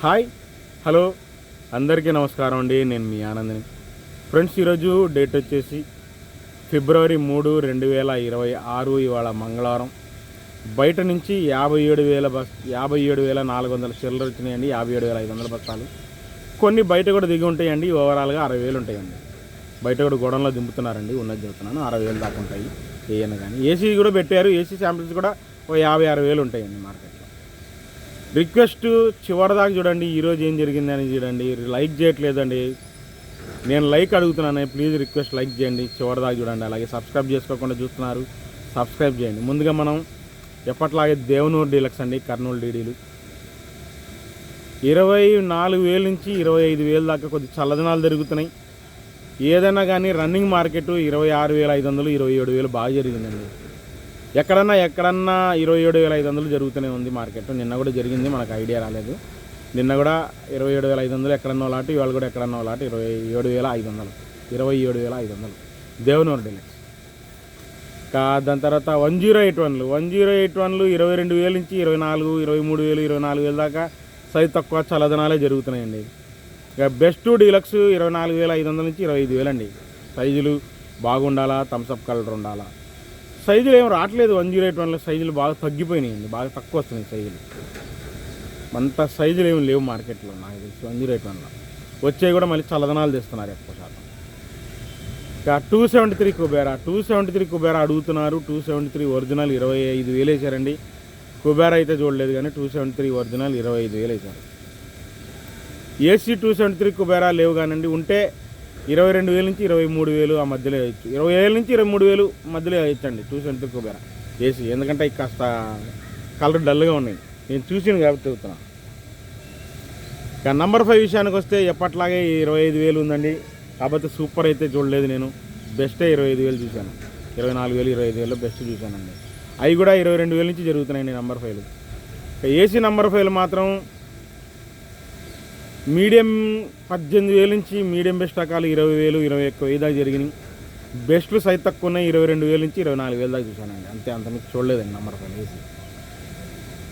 Hi hello అందరికీ నమస్కారం అండి. నేను మీ ఆనందని. ఫ్రెండ్స్ ఈరోజు డేట్ వచ్చేసి ఫిబ్రవరి మూడు రెండు వేల ఇరవై ఆరు ఇవాళ మంగళవారం. బయట నుంచి యాభై ఏడు వేల బస్ యాభై ఏడు వేల నాలుగు వందల చిల్లర వచ్చినాయండి. యాభై ఏడు వేల ఐదు వందల బస్తాలు. కొన్ని బయట కూడా దిగి ఉంటాయండి. ఓవరాల్గా అరవై వేలు ఉంటాయండి. బయట కూడా గోడంలో దింపుతున్నారండి. ఉన్నది చెబుతున్నాను అరవై వేలు దాకా ఉంటాయి. ఏమైనా కానీ. ఏసీ కూడా పెట్టారు. ఏసీ శాంపిల్స్ కూడా ఓ యాభై అరవై వేలు ఉంటాయండి మార్కెట్. రిక్వెస్ట్ చివరిదాకా చూడండి ఈరోజు ఏం జరిగిందని చూడండి లైక్ చేయట్లేదండి. నేను లైక్ అడుగుతున్నాను ప్లీజ్ రిక్వెస్ట్ లైక్ చేయండి చివరిదాకా చూడండి. అలాగే సబ్స్క్రైబ్ చేసుకోకుండా చూస్తున్నారు సబ్స్క్రైబ్ చేయండి. ముందుగా మనం ఎప్పట్లాగే దేవనూరు డీలక్స్ అండి కర్నూలు డీడీలు. ఇరవై నాలుగు వేల నుంచి ఇరవై ఐదు వేల దాకా కొద్ది చల్లదనాలు జరుగుతున్నాయి. ఏదైనా కానీ రన్నింగ్ మార్కెట్ ఇరవై ఆరు వేల ఐదు వందలు ఇరవై ఏడు వేలు బాగా జరిగిందండి. ఎక్కడన్నా ఎక్కడన్నా ఇరవై ఏడు వేల ఐదు వందలు జరుగుతూనే ఉంది మార్కెట్. నిన్న కూడా జరిగింది మనకు ఐడియా రాలేదు. నిన్న కూడా ఇరవై ఏడు వేల ఐదు వందలు ఎక్కడన్నా లాటు ఇవాళ కూడా ఎక్కడన్నా లాటు ఇరవై ఏడు వేల ఐదు వందలు. ఇరవై ఏడు వేల ఐదు వందలు. దేవనూరు డీలక్స్. ఇంకా దాని తర్వాత వన్ జీరో ఎయిట్ వన్లు. వన్ జీరో ఎయిట్ వన్లు ఇరవై రెండు వేల నుంచి ఇరవై నాలుగు ఇరవై మూడు వేలు ఇరవై నాలుగు వేల దాకా సైజ్ తక్కువ చల్లదనాలే జరుగుతున్నాయండి. ఇక బెస్ట్ డీలక్స్ ఇరవై నాలుగు వేల ఐదు వందల నుంచి ఇరవై ఐదు వేలండి. సైజులు బాగుండాలా థమ్స్అప్ కలర్ ఉండాలా? సైజులు ఏం రావట్లేదు వన్ జీరో ఎయిట్ వన్లో సైజులు బాగా తగ్గిపోయినాయండి బాగా తక్కువ వస్తున్నాయి సైజులు. అంత సైజులు ఏమి లేవు మార్కెట్లో నాకు తెలిసి వన్ జీరో ఎయిట్ వన్లో. వచ్చేవి కూడా మళ్ళీ చల్లదనాలు తెస్తున్నారు ఎక్కువ శాతం. ఇక two seventy three Kubera two seventy three Kubera అడుగుతున్నారు టూ సెవెంటీ త్రీ ఒరిజినల్ ఇరవై ఐదు వేలు వేసారండి కుబేరా అయితే చూడలేదు కానీ టూ సెవెంటీ త్రీ ఒరిజినల్ ఇరవై ఐదు వేలు వేసారు AC two seventy three Kubera లేవు కానండి ఉంటే ఇరవై రెండు వేల నుంచి ఇరవై మూడు వేలు ఆ మధ్యలో వేయచ్చు ఇరవై వేల నుంచి ఇరవై మూడు వేలు మధ్యలో వేయచ్చండి టూ సెవెంటీ త్రీ ఏసీ ఎందుకంటే కాస్త కలర్ డల్గా ఉన్నాయి. నేను చూసాను కాబట్టి చెబుతున్నా. ఇక నంబర్ ఫైవ్ విషయానికి వస్తే ఎప్పట్లాగే ఇరవై ఐదు వేలు ఉందండి. కాకపోతే సూపర్ అయితే చూడలేదు నేను. బెస్టే ఇరవై ఐదు వేలు చూశాను. ఇరవై నాలుగు వేలు ఇరవై ఐదు వేలు బెస్ట్ చూశానండి. అవి కూడా ఇరవై రెండు వేల నుంచి జరుగుతున్నాయండి నంబర్ ఫైవ్లు. ఇక ఏసీ నంబర్ ఫైవ్లు మాత్రం మీడియం పద్దెనిమిది వేల నుంచి మీడియం బెస్ట్ రకాలు ఇరవై వేలు ఇరవై ఎక్కువ దాకా జరిగినాయి. బెస్ట్లు సైజ్ తక్కువ ఉన్నాయి ఇరవై రెండు వేల నుంచి ఇరవై నాలుగు వేలు దాకా చూశానండి అంతే అంత మీకు చూడలేదండి నంబర్ ఫైవ్ ఏసీ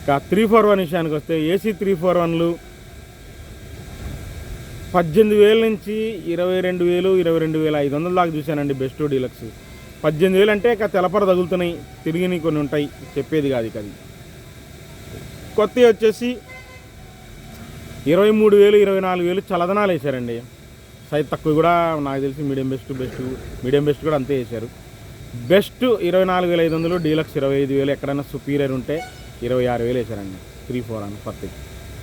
ఇక త్రీ ఫోర్ వన్ విషయానికి వస్తే ఏసీ త్రీ ఫోర్ వన్లు పద్దెనిమిది వేల నుంచి ఇరవై రెండు వేలు ఇరవై రెండు వేల ఐదు వందల దాకా చూశానండి బెస్ట్ డీలక్స్. పద్దెనిమిది వేలు అంటే ఇక తెలపర తగులుతున్నాయి తిరిగినవి కొన్ని ఉంటాయి చెప్పేది కాదు ఇక అది. కొత్తవి వచ్చేసి ఇరవై మూడు వేలు ఇరవై నాలుగు వేలు చలదనాలు వేశారండి సైజ్ తక్కువ కూడా నాకు తెలిసి medium best best medium best కూడా అంతే వేశారు బెస్ట్ ఇరవై నాలుగు వేల ఐదు వందలు డీలక్స్ ఇరవై ఐదు వేలు ఎక్కడైనా సుపీరియర్ ఉంటే ఇరవై ఆరు వేలు వేశారండి త్రీ ఫోర్ అని కొత్త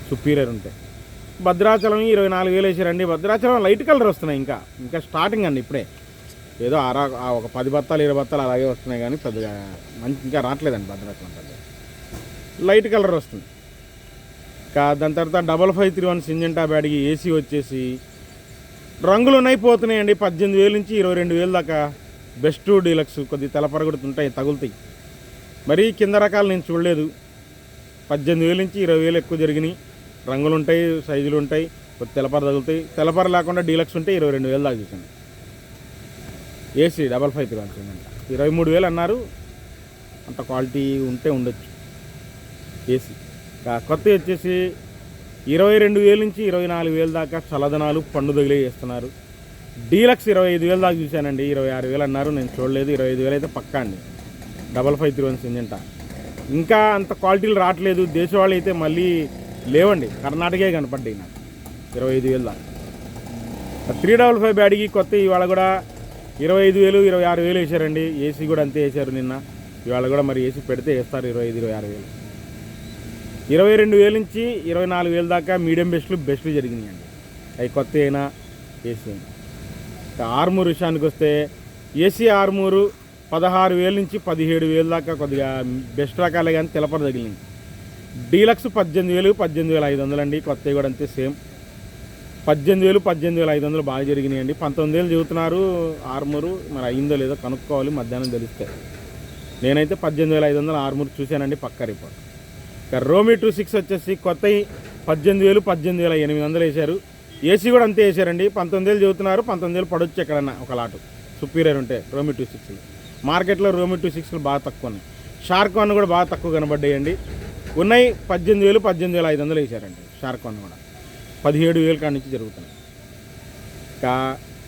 సుపీరియర్ ఉంటే. భద్రాచలం ఇరవై నాలుగు వేలు వేసారండి. భద్రాచలం లైట్ కలర్ వస్తున్నాయి ఇంకా. ఇంకా స్టార్టింగ్ అండి ఇప్పుడే. ఏదో అరా ఒక పది బత్తాలు ఇరవై బత్తాలు అలాగే వస్తున్నాయి కానీ పెద్దగా మంచి ఇంకా రావట్లేదండి భద్రాచలం పెద్ద లైట్ కలర్ వస్తుంది. దాని తర్వాత double five three one Syngenta బ్యాడ్కి AC వచ్చేసి రంగులు ఉన్నాయి పోతున్నాయండి. పద్దెనిమిది వేల నుంచి ఇరవై రెండు వేలు దాకా బెస్ట్ డీలక్స్ కొద్ది తలపరగొడుతుంటాయి తగులుతాయి. మరీ కింద రకాలు నేను చూడలేదు. పద్దెనిమిది వేల నుంచి ఇరవై వేలు ఎక్కువ జరిగినాయి. రంగులు ఉంటాయి సైజులు ఉంటాయి కొద్ది తెలపర తగులుతాయి తెలపర లేకుండా డీలక్స్ ఉంటే ఇరవై రెండు వేలు దాకా చూసాను AC double five three one Syngenta. ఇరవై మూడు వేలు అన్నారు. అంత క్వాలిటీ ఉంటే ఉండొచ్చు. ఏసీ. కొత్త వచ్చేసి ఇరవై రెండు వేల నుంచి ఇరవై నాలుగు వేల దాకా చల్లదనాలు పండు చేస్తున్నారు. డీలక్స్ ఇరవై ఐదు వేల దాకా చూశానండి. ఇరవై ఆరు వేలు అన్నారు నేను చూడలేదు. ఇరవై ఐదు వేలు అయితే పక్కా అండి. Double five three one Syngenta. ఇంకా అంత క్వాలిటీలు రావట్లేదు. దేశవాళీ అయితే మళ్ళీ లేవండి. కర్ణాటకే కనపడ్డాయి నాకు. ఇరవై ఐదు వేలు దాకా. త్రీ డబల్ ఫైవ్ బ్యాడ్కి కొత్త ఇవాళ కూడా ఇరవై ఐదు వేలు ఇరవై ఆరు వేలు వేశారండి. ఏసీ కూడా అంతే వేశారు నిన్న. ఇవాళ కూడా మరి ఏసీ పెడితే వేస్తారు ఇరవై ఐదు ఇరవై ఆరు వేలు. ఇరవై రెండు వేల నుంచి ఇరవై నాలుగు వేల దాకా మీడియం బెస్ట్లు బెస్ట్లు జరిగినాయండి. అవి కొత్త అయినా ఏసీ అయినా. ఆర్మూర్ విషయానికి వస్తే ఏసీ ఆర్మూరు పదహారు వేల నుంచి పదిహేడు వేల దాకా కొద్దిగా బెస్ట్ రకాలే కానీ తెలపర తగిలింది డీలక్స్ పద్దెనిమిది వేలు పద్దెనిమిది వేల ఐదు వందలు అండి. కొత్తవి కూడా అంతే సేమ్. పద్దెనిమిది వేలు పద్దెనిమిది వేల ఐదు వందలు బాగా జరిగినాయండి. పంతొమ్మిది వేలు చెబుతున్నారు ఆర్మూరు. మరి అయిందో లేదో కనుక్కోవాలి మధ్యాహ్నం తెలిస్తే. నేనైతే పద్దెనిమిది వేల ఐదు వందలు ఆర్మూరు చూశానండి పక్క రిపోర్ట్. రోమి టూ సిక్స్ వచ్చేసి కొత్త పద్దెనిమిది వేలు పద్దెనిమిది వేల ఎనిమిది వందలు వేశారు. ఏసీ కూడా అంతే వేశారండి. పంతొమ్మిది వేలు చెబుతున్నారు పంతొమ్మిది వేలు పడొచ్చు ఎక్కడన్నా ఒక లాటు. సుపీరియర్ ఉంటే రోమి టూ సిక్స్ మార్కెట్లో రోమి టూ సిక్స్లు బాగా తక్కువ ఉన్నాయి. షార్క్ వన్ కూడా బాగా తక్కువ కనబడ్డాయండి. ఉన్నాయి పద్దెనిమిది వేలు పద్దెనిమిది వేల ఐదు వందలు వేశారండి షార్క్ వన్ కూడా. పదిహేడు వేలు కాడి నుంచి జరుగుతున్నాయి. ఇంకా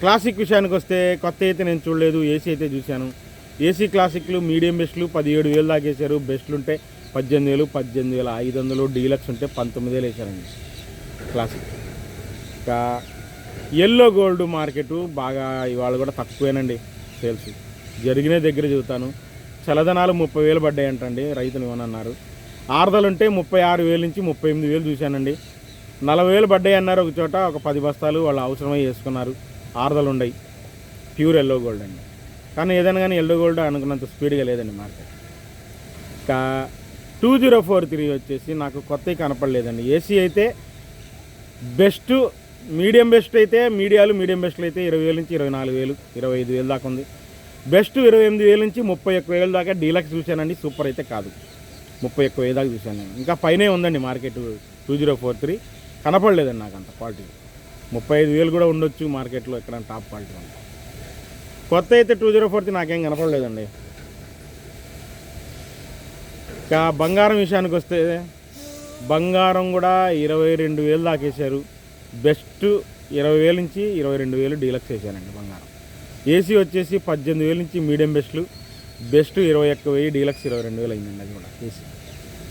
క్లాసిక్ విషయానికి వస్తే కొత్త అయితే నేను చూడలేదు ఏసీ అయితే చూశాను. ఏసీ క్లాసిక్లు మీడియం బెస్ట్లు పదిహేడు వేలు దాకేశారు బెస్ట్లు ఉంటే పద్దెనిమిది వేలు పద్దెనిమిది వేల ఐదు వందలు డీలక్స్ ఉంటే పంతొమ్మిది వేలు వేశారండి. క్లాసిక్ ఇంకా ఎల్లో గోల్డ్ మార్కెట్ బాగా ఇవాళ కూడా తక్కువేనండి సేల్స్. జరిగిన దగ్గర చూస్తాను చలదనాలు ముప్పై వేలు పడ్డాయంటండి రైతులు ఇవ్వనన్నారు. ఆరుదలుంటే ముప్పై ఆరు వేలు నుంచి ముప్పై ఎనిమిది వేలు చూశానండి. నలభై వేలు పడ్డాయి అన్నారు ఒక చోట ఒక పది బస్తాలు వాళ్ళు అవసరమై వేసుకున్నారు. ఆరుదలు ఉన్నాయి ప్యూర్ ఎల్లో గోల్డ్ అండి. కానీ ఏదైనా కానీ ఎల్లో గోల్డ్ అనుకున్నంత స్పీడ్గా లేదండి మార్కెట్. ఇంకా టూ జీరో ఫోర్ త్రీ వచ్చేసి నాకు కొత్తవి కనపడలేదండి. ఏసీ అయితే బెస్ట్ మీడియం బెస్ట్ అయితే మీడియాలు మీడియం బెస్ట్లు అయితే ఇరవై వేలు నుంచి ఇరవై నాలుగు వేలు ఇరవై ఐదు వేలు దాకా ఉంది. బెస్ట్ ఇరవై ఎనిమిది వేలు నుంచి ముప్పై ఒక్క వేలు దాకా డీలక్స్ చూశానండి. సూపర్ అయితే కాదు. ముప్పై ఒక్క వేలు దాకా చూశాను నేను. ఇంకా పైనే ఉందండి market two zero four three. కనపడలేదండి నాకు అంత క్వాలిటీ. ముప్పై ఐదు వేలు కూడా ఉండొచ్చు మార్కెట్లో ఎక్కడ టాప్ క్వాలిటీ ఉంది. కొత్త అయితే టూ జీరో ఫోర్ త్రీ నాకేం కనపడలేదండి. ఇంకా బంగారం విషయానికి వస్తే బంగారం కూడా ఇరవై రెండు వేలు దాకేశారు. బెస్ట్ ఇరవై వేల నుంచి ఇరవై రెండు వేలు డీలక్స్ వేసారండి బంగారం. ఏసీ వచ్చేసి పద్దెనిమిది వేల నుంచి మీడియం బెస్ట్లు. బెస్ట్ ఇరవై ఒక్క వెయ్యి డీలక్స్ ఇరవై రెండు వేలు అయిందండి అది కూడా ఏసీ.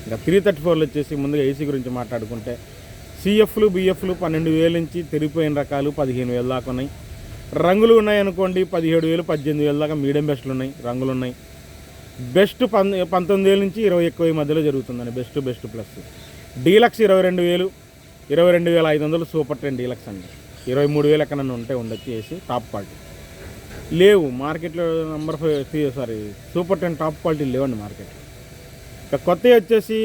ఇంకా త్రీ థర్టీ ఫోర్లో వచ్చేసి ముందుగా ఏసీ గురించి మాట్లాడుకుంటే సిఎఫ్లు బిఎఫ్లు పన్నెండు వేల నుంచి తెరిగిపోయిన రకాలు పదిహేను వేలు దాకా ఉన్నాయి. రంగులు ఉన్నాయనుకోండి పదిహేడు వేలు పద్దెనిమిది వేలు దాకా మీడియం బెస్ట్లు ఉన్నాయి రంగులు ఉన్నాయి. బెస్ట్ పం పంతొమ్మిది వేల నుంచి ఇరవై ఎక్కువ మధ్యలో జరుగుతుందండి. Best best plus. డీలక్స్ ఇరవై రెండు వేలు ఇరవై రెండు వేల ఐదు వందలు సూపర్ టెన్ డీలక్స్ అండి. ఇరవై మూడు వేలు ఎక్కడన్నా ఉంటే ఉండొచ్చు వేసి టాప్ క్వాలిటీ. లేవు మార్కెట్లో number five sorry super ten top quality లేవండి మార్కెట్ ఇక కొత్తవి వచ్చేసి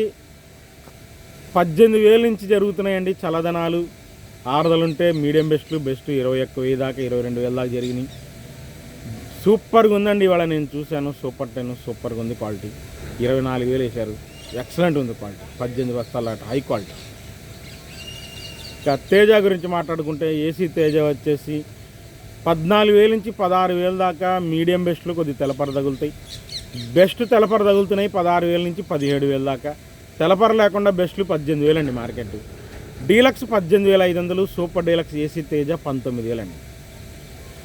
పద్దెనిమిది వేల నుంచి జరుగుతున్నాయండి చలదనాలు. ఆరుదలు ఉంటే మీడియం బెస్ట్లు బెస్ట్ ఇరవై ఒక్క వెయ్యి దాకా ఇరవై రెండు వేల దాకా జరిగినాయి. సూపర్గా ఉందండి ఇవాళ నేను చూశాను. సూపర్ టెన్ సూపర్గా ఉంది క్వాలిటీ. ఇరవై నాలుగు వేలు వేశారు. ఎక్సలెంట్ ఉంది క్వాలిటీ. పద్దెనిమిది బస్తాల హై క్వాలిటీ ఇంకా తేజ గురించి మాట్లాడుకుంటే ఏసీ తేజ వచ్చేసి పద్నాలుగు వేల నుంచి పదహారు వేల దాకా మీడియం బెస్ట్లు కొద్ది తెలపర తగులుతాయి. బెస్ట్ తెలపర తగులుతున్నాయి పదహారు వేల నుంచి పదిహేడు వేల దాకా. తెలపర లేకుండా బెస్ట్లు పద్దెనిమిది వేలండి మార్కెట్. డీలక్స్ పద్దెనిమిది వేల ఐదు వందలు సూపర్ డీలక్స్ ఏసీ తేజ పంతొమ్మిది వేలండి.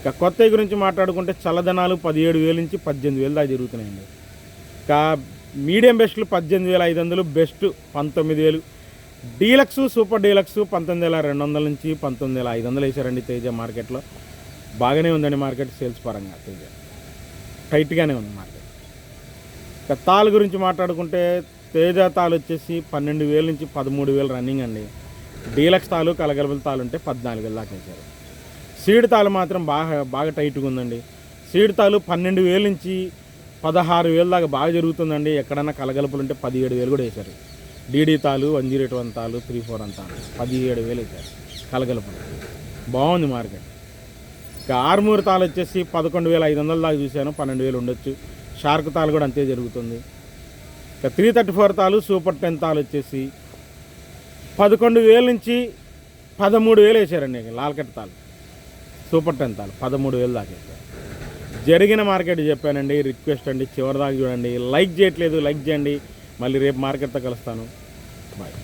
ఇక కొత్త గురించి మాట్లాడుకుంటే చల్లదనాలు పదిహేడు వేల నుంచి పద్దెనిమిది వేలు దాకా జరుగుతున్నాయండి. ఇక మీడియం బెస్ట్లు పద్దెనిమిది వేల ఐదు వందలు బెస్ట్ పంతొమ్మిది వేలు. డీలక్స్ సూపర్ డీలక్స్ పంతొమ్మిది వేల రెండు వందల నుంచి పంతొమ్మిది వేల ఐదు వందలు వేసారండి తేజ మార్కెట్లో. బాగానే ఉందండి మార్కెట్ సేల్స్ పరంగా తేజ. టైట్గానే ఉంది మార్కెట్. ఇక తాల్ గురించి మాట్లాడుకుంటే తేజ తాలు వచ్చేసి పన్నెండు వేల నుంచి పదమూడు వేలు రన్నింగ్ అండి. డీలక్స్ తాలు కలగలబల తాలు ఉంటే పద్నాలుగు వేలు దాకా వేశారు. సీడ్ తాలు మాత్రం బాగా బాగా టైట్గా ఉందండి. సీడ్ తాలు పన్నెండు వేలు నుంచి పదహారు వేల దాకా బాగా జరుగుతుందండి. ఎక్కడన్నా కలగలుపులు ఉంటే పదిహేడు వేలు కూడా వేశారు. డీడీ తాలు వన్ జీరో ఎయిట్ వన్ తాలు త్రీ ఫోర్ వన్ తాలు పదిహేడు వేలు వేశారు కలగలుపులు. బాగుంది మార్కెట్. ఇక ఆరుమూరు తాలు వచ్చేసి పదకొండు వేల ఐదు వందల దాకా చూశాను పన్నెండు వేలు ఉండొచ్చు. షార్క్ తాలు కూడా అంతే జరుగుతుంది. ఇక త్రీ థర్టీ ఫోర్ తాలు సూపర్ టెన్ తాలు వచ్చేసి పదకొండు వేల నుంచి పదమూడు వేలు వేసారండి లాల్కట్ తాలు. సూపర్ టెన్ తాలు పదమూడు వేలు దాకా జరిగిన మార్కెట్ చెప్పానండి రిక్వెస్ట్ అండి చివరి దాకా చూడండి లైక్ చేయట్లేదు లైక్ చేయండి మళ్ళీ రేపు మార్కెట్తో కలుస్తాను. బాయ్.